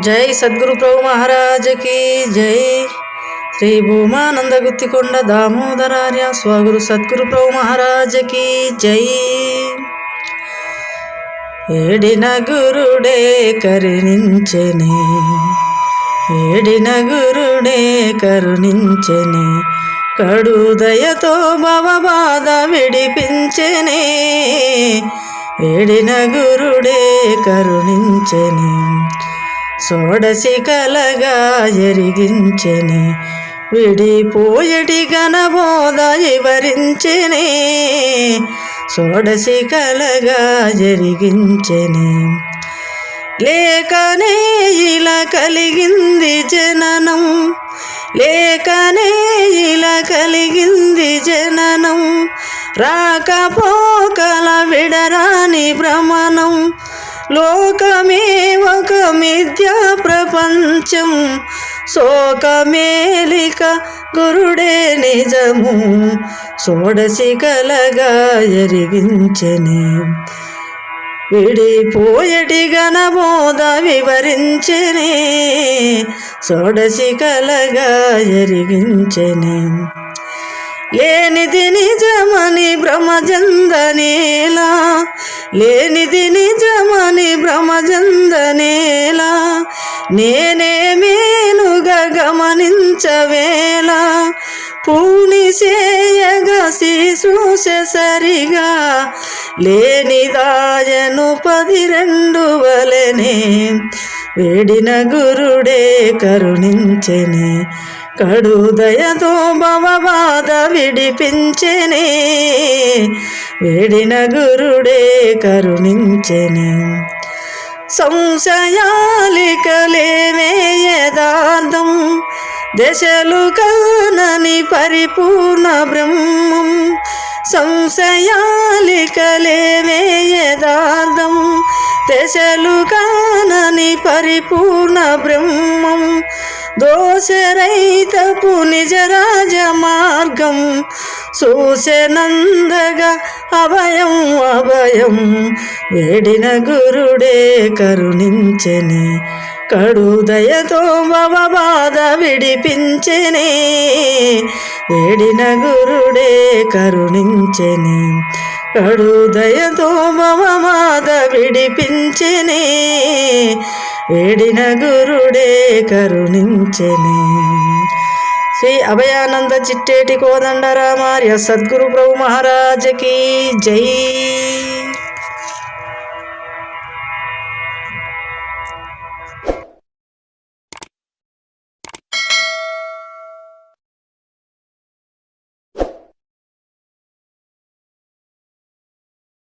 జై సద్గురు ప్రభు మహారాజకి జై. శ్రీ భూమానంద గుత్తికొండ దామోదరార్య స్వగురు సద్గురు ప్రభు మహారాజకి జై. ఏడిన గురుడే కరుణించెనే ఏడిన గురుడే కరుణించెనే కడు దయతో భవబాధ విడిపించని ఏడిన గురుడే కరుణించెనే. సోడసి కలగా ఎరిగించెనే. విడిపోయటి గణబోధ వివరించెనే. సోడసి కలగా జరిగించెనే లేకనే ఇలా కలిగింది జననం. లేకనే ఇలా కలిగింది జననం. రాకపోకల విడరాని భ్రమణం లోకమే ఒక మిథ్యా ప్రపంచం. శోకమేలిక గురుడే నిజము. సోడసి కలగా ఎరిగించని. విడిపోయటి గణబోధ వివరించనే. సోడసి కలగా ఎరిగించని. లేనిది నిజమని భ్రమజందనేలా లేనిది నిజమని భ్రమజందనేలా నేనే మేలుగా గమనించవేలా పూని చేయగా శిశూష సరిగా లేనిదాయను పది రెండు వలనే. వేడిన గురుడే కరుణించెనే కడుదయతో భవబాధ విడిపించెనే. వేడిన గురుడే కరుణించెను. సంశయాలికలేమే యదార్థం దశలు కానని పరిపూర్ణ బ్రహ్మం. సంశయాలికలేమే యదార్థం దశలు కానని పరిపూర్ణ బ్రహ్మం. దోషరైతపు నిజరాజ మార్గం. సూచనందగా అభయం అభయం. వేడిన గురుడే కరుణించెనే. కడుదయతో దయతో భవబాధ విడిపించెనే. వేడిన గురుడే కరుణించెనే. కడుదయతో దయతో భవబాధ విడిపించెనే. వేడిన గురుడే కరుణించెనే. శ్రీ అభయానంద చిట్టేటి కోదండరామార్య సద్గురు ప్రభు మహారాజకి జై.